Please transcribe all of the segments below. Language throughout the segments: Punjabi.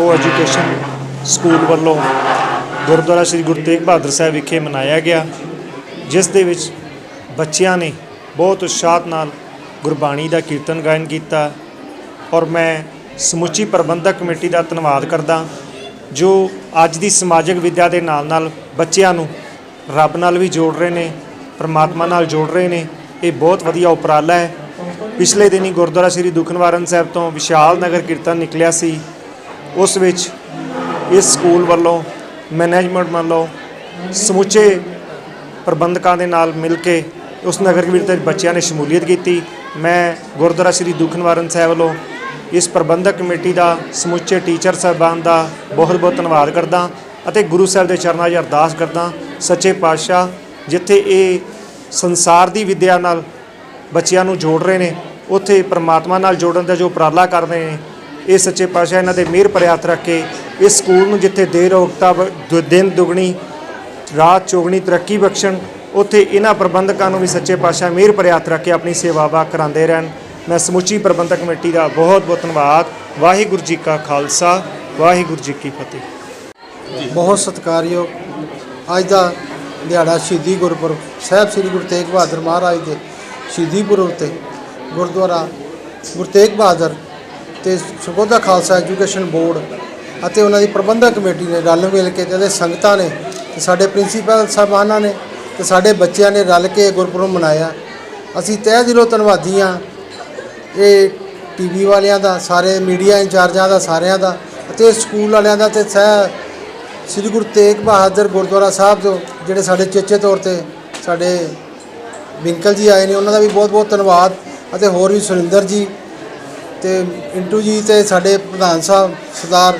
ਕੋ ਐਜੂਕੇਸ਼ਨ ਸਕੂਲ ਵੱਲੋਂ ਗੁਰਦੁਆਰਾ ਸ੍ਰੀ ਗੁਰੂ ਤੇਗ ਬਹਾਦਰ ਸਾਹਿਬ ਵਿਖੇ ਮਨਾਇਆ ਗਿਆ, ਜਿਸ ਦੇ ਵਿੱਚ ਬੱਚਿਆਂ ਨੇ ਬਹੁਤ ਉਤਸ਼ਾਹ ਨਾਲ ਗੁਰਬਾਣੀ ਦਾ ਕੀਰਤਨ ਗਾਇਨ ਕੀਤਾ ਔਰ ਮੈਂ ਸਮੁੱਚੀ ਪ੍ਰਬੰਧਕ ਕਮੇਟੀ ਦਾ ਧੰਨਵਾਦ ਕਰਦਾ, ਜੋ ਅੱਜ ਦੀ ਸਮਾਜਿਕ ਵਿੱਦਿਆ ਦੇ ਨਾਲ ਨਾਲ ਬੱਚਿਆਂ ਨੂੰ ਰੱਬ ਨਾਲ ਵੀ ਜੋੜ ਰਹੇ ਨੇ, ਪਰਮਾਤਮਾ ਨਾਲ ਜੋੜ ਰਹੇ ਨੇ, ਇਹ ਬਹੁਤ ਵਧੀਆ ਉਪਰਾਲਾ ਹੈ। ਪਿਛਲੇ ਦਿਨੀ ਗੁਰਦੁਆਰਾ ਸ੍ਰੀ ਦੁਖਨਿਵਾਰਨ ਸਾਹਿਬ ਤੋਂ ਵਿਸ਼ਾਲ ਨਗਰ ਕੀਰਤਨ ਨਿਕਲਿਆ ਸੀ। ਉਸ ਵਿੱਚ ਇਸ ਸਕੂਲ ਵੱਲੋਂ ਮੈਨੇਜਮੈਂਟ ਵੱਲੋਂ ਸਮੁੱਚੇ ਪ੍ਰਬੰਧਕਾਂ ਦੇ ਨਾਲ ਮਿਲ ਕੇ ਉਸ ਨਗਰ ਕੀਰਤਨ ਵਿੱਚ ਬੱਚਿਆਂ ਨੇ ਸ਼ਮੂਲੀਅਤ ਕੀਤੀ। ਮੈਂ ਗੁਰਦੁਆਰਾ ਸ੍ਰੀ ਦੁਖਨਿਵਾਰਨ ਸਾਹਿਬ ਵੱਲੋਂ ਇਸ ਪ੍ਰਬੰਧਕ ਕਮੇਟੀ ਦਾ ਸਮੁੱਚੇ ਟੀਚਰ ਸਾਹਿਬਾਨ ਦਾ ਬਹੁਤ ਬਹੁਤ ਧੰਨਵਾਦ ਕਰਦਾ ਅਤੇ ਗੁਰੂ ਸਾਹਿਬ ਦੇ ਚਰਨਾਂ 'ਚ ਅਰਦਾਸ ਕਰਦਾ, ਸੱਚੇ ਪਾਤਸ਼ਾਹ, ਜਿੱਥੇ ਇਹ ਸੰਸਾਰ ਦੀ ਵਿੱਦਿਆ ਨਾਲ ਬੱਚਿਆਂ ਨੂੰ ਜੋੜ ਰਹੇ ਨੇ, ਉੱਥੇ ਪ੍ਰਮਾਤਮਾ ਨਾਲ ਜੋੜਨ ਦਾ ਜੋ ਉਪਰਾਲਾ ਕਰ ਰਹੇ ਨੇ ਇਹ ਸੱਚੇ ਪਾਤਸ਼ਾਹ ਇਹਨਾਂ ਦੇ ਮਿਹਰ ਹੱਥ ਰੱਖ ਕੇ ਇਸ ਸਕੂਲ ਨੂੰ ਜਿੱਥੇ ਦੇਰ ਰੋਗਤਾ ਦਿਨ ਦੁਗਣੀ ਰਾਤ ਚੌਗਣੀ ਤਰੱਕੀ ਬਖਸ਼ਣ ਉੱਥੇ ਇਹਨਾਂ ਪ੍ਰਬੰਧਕਾਂ ਨੂੰ ਵੀ ਸੱਚੇ ਪਾਤਸ਼ਾਹ ਮਿਹਰ ਹੱਥ ਰੱਖ ਕੇ ਆਪਣੀ ਸੇਵਾਵਾਂ ਕਰਾਉਂਦੇ ਰਹਿਣ। ਮੈਂ ਸਮੁੱਚੀ ਪ੍ਰਬੰਧਕ ਕਮੇਟੀ ਦਾ ਬਹੁਤ ਬਹੁਤ ਧੰਨਵਾਦ। ਵਾਹਿਗੁਰੂ ਜੀ ਕਾ ਖਾਲਸਾ ਵਾਹਿਗੁਰੂ ਜੀ ਕੀ ਫਤਿਹ। ਬਹੁਤ ਸਤਿਕਾਰਯੋਗ। ਅੱਜ ਦਾ ਦਿਹਾੜਾ ਸ਼ਹੀਦੀ ਗੁਰਪੁਰਬ ਸਾਹਿਬ ਸ੍ਰੀ ਗੁਰੂ ਤੇਗ ਬਹਾਦਰ ਮਹਾਰਾਜ ਦੇ ਸ਼ਹੀਦੀ ਪੁਰਬ ਤੇ ਗੁਰਦੁਆਰਾ ਗੁਰੂ ਤੇਗ ਬਹਾਦਰ ਤੇ ਸੁਬੋਧਾ ਖਾਲਸਾ ਐਜੂਕੇਸ਼ਨ ਬੋਰਡ ਅਤੇ ਉਹਨਾਂ ਦੀ ਪ੍ਰਬੰਧਕ ਕਮੇਟੀ ਨੇ ਰਲ ਮਿਲ ਕੇ ਤੇ ਇਹਦੇ ਸੰਗਤਾਂ ਨੇ ਤੇ ਸਾਡੇ ਪ੍ਰਿੰਸੀਪਲ ਸਾਹਿਬਾਨਾਂ ਨੇ ਤੇ ਸਾਡੇ ਬੱਚਿਆਂ ਨੇ ਰਲ ਕੇ ਗੁਰਪੁਰਬ ਮਨਾਇਆ। ਅਸੀਂ ਤਹਿ ਦਿਲੋਂ ਧੰਨਵਾਦੀ ਹਾਂ। ਇਹ ਟੀਵੀ ਵਾਲਿਆਂ ਦਾ, ਸਾਰੇ ਮੀਡੀਆ ਇੰਚਾਰਜਾਂ ਦਾ, ਸਾਰਿਆਂ ਦਾ ਅਤੇ ਸਕੂਲ ਵਾਲਿਆਂ ਦਾ ਤੇ ਸਹਿ ਸ੍ਰੀ ਗੁਰੂ ਤੇਗ ਬਹਾਦਰ ਗੁਰਦੁਆਰਾ ਸਾਹਿਬ ਤੋਂ ਜਿਹੜੇ ਸਾਡੇ ਚੇਚੇ ਤੌਰ ਤੇ ਸਾਡੇ ਵਿੰਕਲ ਜੀ ਆਏ ਨੇ, ਉਹਨਾਂ ਦਾ ਵੀ ਬਹੁਤ ਬਹੁਤ ਧੰਨਵਾਦ ਅਤੇ ਹੋਰ ਵੀ ਸੁਰਿੰਦਰ ਜੀ ਤੇ ਇੰਟੂ ਜੀ ਤੇ ਸਾਡੇ ਪ੍ਰਧਾਨ ਸਾਹਿਬ, ਸਰਦਾਰ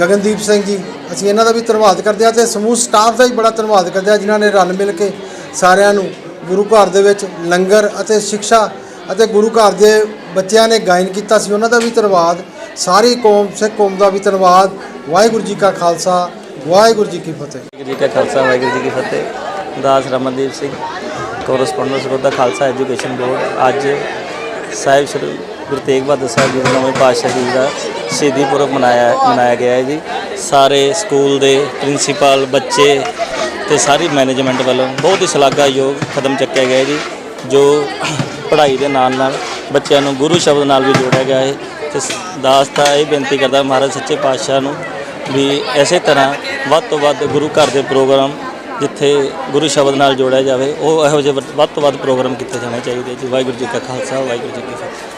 ਗਗਨਦੀਪ ਸਿੰਘ ਜੀ, ਅਸੀਂ ਇਹਨਾਂ ਦਾ ਵੀ ਧੰਨਵਾਦ ਕਰਦੇ ਹਾਂ ਤੇ ਸਮੂਹ ਸਟਾਫ ਦਾ ਵੀ ਬੜਾ ਧੰਨਵਾਦ ਕਰਦੇ ਹਾਂ ਜਿਨ੍ਹਾਂ ਨੇ ਰਲ ਮਿਲ ਕੇ ਸਾਰਿਆਂ ਨੂੰ ਗੁਰੂ ਘਰ ਦੇ ਵਿੱਚ ਲੰਗਰ ਅਤੇ ਸਿੱਖਿਆ ਅਤੇ ਗੁਰੂ ਘਰ ਦੇ ਬੱਚਿਆਂ ਨੇ ਗਾਇਨ ਕੀਤਾ ਸੀ। ਉਹਨਾਂ ਦਾ ਵੀ ਧੰਨਵਾਦ। ਸਾਰੀ ਕੌਮ, ਸਿੱਖ ਕੌਮ ਦਾ ਵੀ ਧੰਨਵਾਦ। ਵਾਹਿਗੁਰੂ ਜੀ ਕਾ ਖਾਲਸਾ, ਵਾਹਿਗੁਰੂ ਜੀ ਕੀ ਫਤਿਹ। ਵਾਹਿਗੁਰੂ ਜੀ ਕਾ ਖਾਲਸਾ, ਵਾਹਿਗੁਰੂ ਜੀ ਕੀ ਫਤਿਹ। ਦਾਸ Ramandeep Singh correspondent Sarbat Khalsa education board ਅੱਜ ਸਾਹਿਬ ਸ਼੍ਰੀ ਗੁਰੂ ਤੇਗ ਬਹਾਦਰ ਸਾਹਿਬ ਜੀ ਦੇ ਨਵੇਂ ਪਾਤਸ਼ਾਹ ਜੀ ਦਾ ਸ਼ਹੀਦੀ ਪੁਰਬ ਮਨਾਇਆ ਮਨਾਇਆ ਗਿਆ ਹੈ ਜੀ। ਸਾਰੇ ਸਕੂਲ ਦੇ ਪ੍ਰਿੰਸੀਪਲ, ਬੱਚੇ ਤੇ ਸਾਰੀ ਮੈਨੇਜਮੈਂਟ ਵੱਲੋਂ ਬਹੁਤ ਹੀ ਸ਼ਲਾਘਾਯੋਗ ਕਦਮ ਚੱਕਿਆ ਗਿਆ ਜੀ, ਜੋ ਪੜ੍ਹਾਈ ਦੇ ਨਾਲ ਨਾਲ ਬੱਚਿਆਂ ਨੂੰ ਗੁਰੂ ਸ਼ਬਦ ਨਾਲ ਵੀ ਜੋੜਿਆ ਗਿਆ ਹੈ। ਤੇ ਦਾਸ ਤਾਂ ਇਹ ਬੇਨਤੀ ਕਰਦਾ ਮਹਾਰਾਜ ਸੱਚੇ ਪਾਤਸ਼ਾਹ ਨੂੰ ਵੀ ਐਸੇ ਤਰ੍ਹਾਂ ਵੱਧ ਤੋਂ ਵੱਧ ਗੁਰੂ ਘਰ ਦੇ ਪ੍ਰੋਗਰਾਮ ਜਿੱਥੇ ਗੁਰੂ ਸ਼ਬਦ ਨਾਲ ਜੋੜਿਆ ਜਾਵੇ, ਉਹ ਇਹੋ ਜਿਹੇ ਵੱਧ ਤੋਂ ਵੱਧ ਪ੍ਰੋਗਰਾਮ ਕੀਤੇ ਜਾਣੇ ਚਾਹੀਦੇ ਜੀ। ਵਾਹਿਗੁਰੂ ਜੀ ਕਾ ਖਾਲਸਾ, ਵਾਹਿਗੁਰੂ ਜੀ ਕੀ ਫਤਿਹ।